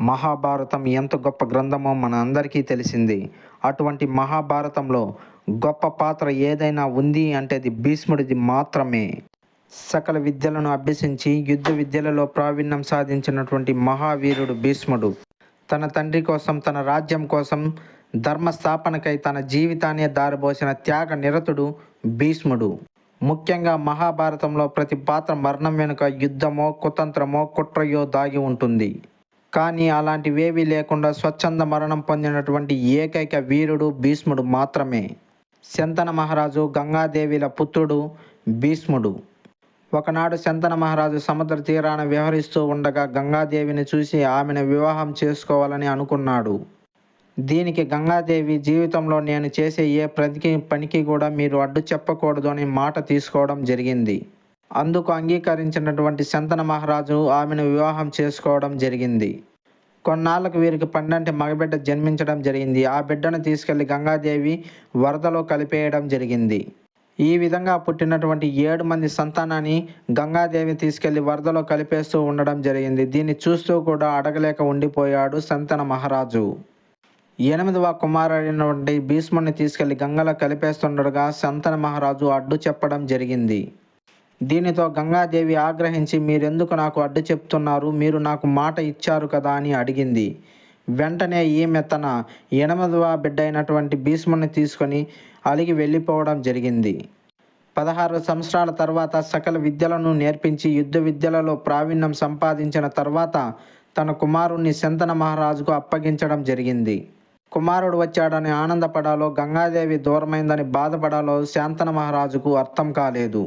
మహాభారతం ఎంత గొప్ప గ్రంథమో మన అందరికీ తెలిసింది. అటువంటి మహాభారతంలో గొప్ప పాత్ర ఏదైనా ఉంది అంటే అది భీష్ముడిది మాత్రమే. సకల విద్యలను అభ్యసించి యుద్ధ విద్యలలో ప్రావీణ్యం సాధించినటువంటి మహావీరుడు భీష్ముడు. తన తండ్రి కోసం తన రాజ్యం కోసం ధర్మ స్థాపనకై తన జీవితాన్ని దారిపోసిన త్యాగ నిరతుడు భీష్ముడు. ముఖ్యంగా మహాభారతంలో ప్రతి పాత్ర మరణం వెనుక యుద్ధమో కుతంత్రమో కుట్రయో దాగి ఉంటుంది. కానీ అలాంటివేవీ లేకుండా స్వచ్ఛంద మరణం పొందినటువంటి ఏకైక వీరుడు భీష్ముడు మాత్రమే. శంతన మహారాజు గంగాదేవిల పుత్రుడు భీష్ముడు. ఒకనాడు శంతన మహారాజు సముద్ర తీరాన వ్యవహరిస్తూ ఉండగా గంగాదేవిని చూసి ఆమెను వివాహం చేసుకోవాలని అనుకున్నాడు. దీనికి గంగాదేవి జీవితంలో నేను చేసే ఏ ప్రతికి పనికి కూడా మీరు అడ్డు చెప్పకూడదు అని మాట తీసుకోవడం జరిగింది. అందుకు అంగీకరించినటువంటి శంతన మహారాజు ఆమెను వివాహం చేసుకోవడం జరిగింది. కొన్నాళ్ళకు వీరికి పండంటి మగబిడ్డ జన్మించడం జరిగింది. ఆ బిడ్డను తీసుకెళ్ళి గంగాదేవి వరదలో కలిపేయడం జరిగింది. ఈ విధంగా పుట్టినటువంటి ఏడు మంది సంతానాన్ని గంగాదేవి తీసుకెళ్ళి వరదలో కలిపేస్తూ ఉండడం జరిగింది. దీన్ని చూస్తూ కూడా అడగలేక ఉండిపోయాడు సంతన మహారాజు. ఎనిమిదవ కుమారుడైనటువంటి భీష్ముడిని తీసుకెళ్ళి గంగలో కలిపేస్తుండగా సంతన మహారాజు అడ్డు చెప్పడం జరిగింది. దీనితో గంగాదేవి ఆగ్రహించి మీరెందుకు నాకు అడ్డు చెప్తున్నారు? మీరు నాకు మాట ఇచ్చారు కదా అని అడిగింది. వెంటనే ఈమె తన ఎనిమిదవ బిడ్డ అయినటువంటి భీష్ముడిని తీసుకొని అలిగి వెళ్ళిపోవడం జరిగింది. పదహారు సంవత్సరాల తర్వాత సకల విద్యలను నేర్పించి యుద్ధ విద్యలలో ప్రావీణ్యం సంపాదించిన తర్వాత తన కుమారుణ్ణి శంతన మహారాజుకు అప్పగించడం జరిగింది. కుమారుడు వచ్చాడని ఆనందపడాలో గంగాదేవి దూరమైందని బాధపడాలో శాంతన మహారాజుకు అర్థం కాలేదు.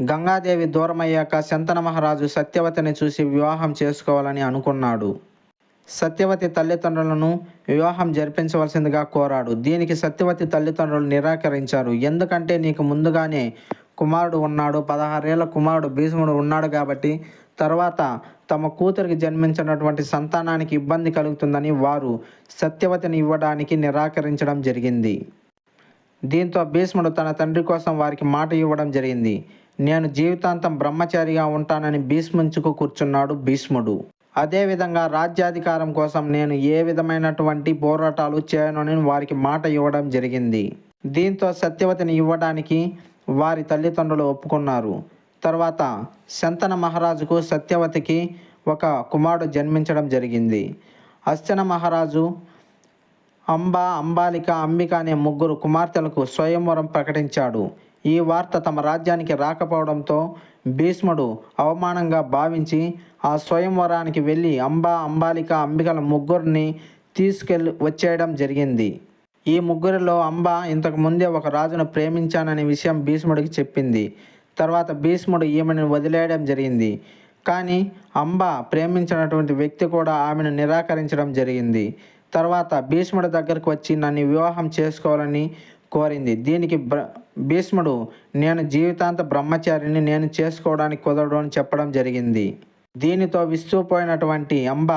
గంగాదేవి దూరమయ్యాక శంతన మహారాజు సత్యవతిని చూసి వివాహం చేసుకోవాలని అనుకున్నాడు. సత్యవతి తల్లిదండ్రులను వివాహం జరిపించవలసిందిగా కోరాడు. దీనికి సత్యవతి తల్లిదండ్రులు నిరాకరించారు. ఎందుకంటే నీకు ముందుగానే కుమారుడు ఉన్నాడు. పదహారేళ్ళ కుమారుడు భీష్ముడు ఉన్నాడు కాబట్టి తర్వాత తమ కూతురికి జన్మించినటువంటి సంతానానికి ఇబ్బంది కలుగుతుందని వారు సత్యవతిని ఇవ్వడానికి నిరాకరించడం జరిగింది. దీంతో భీష్ముడు తన తండ్రి కోసం వారికి మాట ఇవ్వడం జరిగింది. నేను జీవితాంతం బ్రహ్మచారిగా ఉంటానని భీష్మించుకు కూర్చున్నాడు భీష్ముడు. అదేవిధంగా రాజ్యాధికారం కోసం నేను ఏ విధమైనటువంటి పోరాటాలు చేయనని వారికి మాట ఇవ్వడం జరిగింది. దీంతో సత్యవతిని ఇవ్వడానికి వారి తల్లిదండ్రులు ఒప్పుకున్నారు. తర్వాత శంతన మహారాజుకు సత్యవతికి ఒక కుమారుడు జన్మించడం జరిగింది. అశ్చన మహారాజు అంబ అంబాలిక అంబిక అనే ముగ్గురు కుమార్తెలకు స్వయంవరం ప్రకటించాడు. ఈ వార్త తమ రాజ్యానికి రాకపోవడంతో భీష్ముడు అవమానంగా భావించి ఆ స్వయంవరానికి వెళ్ళి అంబా అంబాలిక అంబికల ముగ్గురిని తీసుకెళ్ళి వచ్చేయడం జరిగింది. ఈ ముగ్గురిలో అంబ ఇంతకు ముందే ఒక రాజును ప్రేమించాననే విషయం భీష్ముడికి చెప్పింది. తర్వాత భీష్ముడు ఈమెను వదిలేయడం జరిగింది. కానీ అంబ ప్రేమించినటువంటి వ్యక్తి కూడా ఆమెను నిరాకరించడం జరిగింది. తర్వాత భీష్ముడి దగ్గరకు వచ్చి నన్ను వివాహం చేసుకోవాలని కోరింది. దీనికి బ్ర భీష్ముడు నేను జీవితాంత బ్రహ్మచారిని నేను చేసుకోవడానికి కుదరడు అని చెప్పడం జరిగింది. దీనితో విస్తుపోయినటువంటి అంబ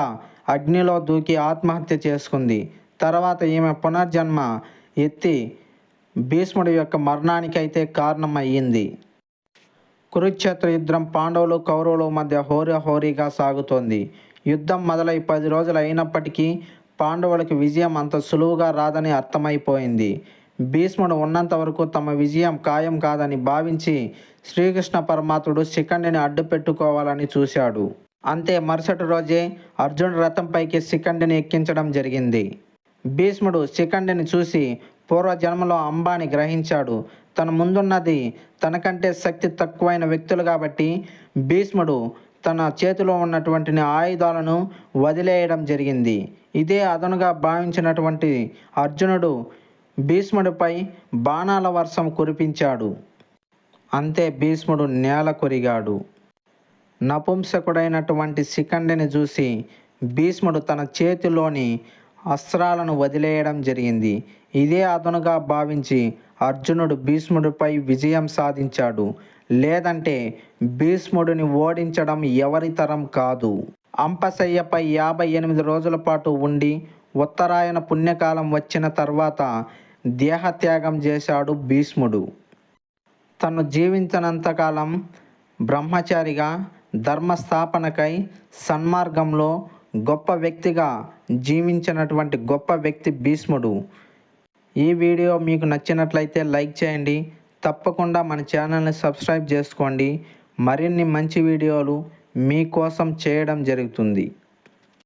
అగ్నిలో దూకి ఆత్మహత్య చేసుకుంది. తర్వాత ఈమె పునర్జన్మ ఎత్తి భీష్ముడి యొక్క మరణానికైతే కారణమయ్యింది. కురుక్షేత్ర యుద్ధం పాండవులు కౌరవుల మధ్య హోరాహోరీగా సాగుతోంది. యుద్ధం మొదలై పది రోజులు అయినప్పటికీ పాండవులకు విజయం అంత సులువుగా రాదని అర్థమైపోయింది. భీష్ముడు ఉన్నంత వరకు తమ విజయం ఖాయం కాదని భావించి శ్రీకృష్ణ పరమాత్ముడు శిఖండిని అడ్డు పెట్టుకోవాలని చూశాడు. అంతే మరుసటి రోజే అర్జునుడు రథంపైకి శిఖండిని ఎక్కించడం జరిగింది. భీష్ముడు శిఖండిని చూసి పూర్వజన్మలో అంబాని గ్రహించాడు. తన ముందున్నది తనకంటే శక్తి తక్కువైన వ్యక్తులు కాబట్టి భీష్ముడు తన చేతిలో ఉన్నటువంటి ఆయుధాలను వదిలేయడం జరిగింది. ఇదే అదనుగా భావించినటువంటి అర్జునుడు భీష్ముడిపై బాణాల వర్షం కురిపించాడు. అంతే భీష్ముడు నేల కొరిగాడు. నపుంసకుడైనటువంటి శిఖండిని చూసి భీష్ముడు తన చేతిలోని అస్త్రాలను వదిలేయడం జరిగింది. ఇదే అదనుగా భావించి అర్జునుడు భీష్ముడిపై విజయం సాధించాడు. లేదంటే భీష్ముడిని ఓడించడం ఎవరి తరం కాదు. అంపశయ్యపై యాభై ఎనిమిది రోజుల పాటు ఉండి ఉత్తరాయణ పుణ్యకాలం వచ్చిన తర్వాత దేహత్యాగం చేశాడు భీష్ముడు. తను జీవించినంతకాలం బ్రహ్మచారిగా ధర్మస్థాపనకై సన్మార్గంలో గొప్ప వ్యక్తిగా జీవించినటువంటి గొప్ప వ్యక్తి భీష్ముడు. ఈ వీడియో మీకు నచ్చినట్లయితే లైక్ చేయండి. తప్పకుండా మన ఛానల్ని సబ్స్క్రైబ్ చేసుకోండి. మరిన్ని మంచి వీడియోలు మీకోసం చేయడం జరుగుతుంది.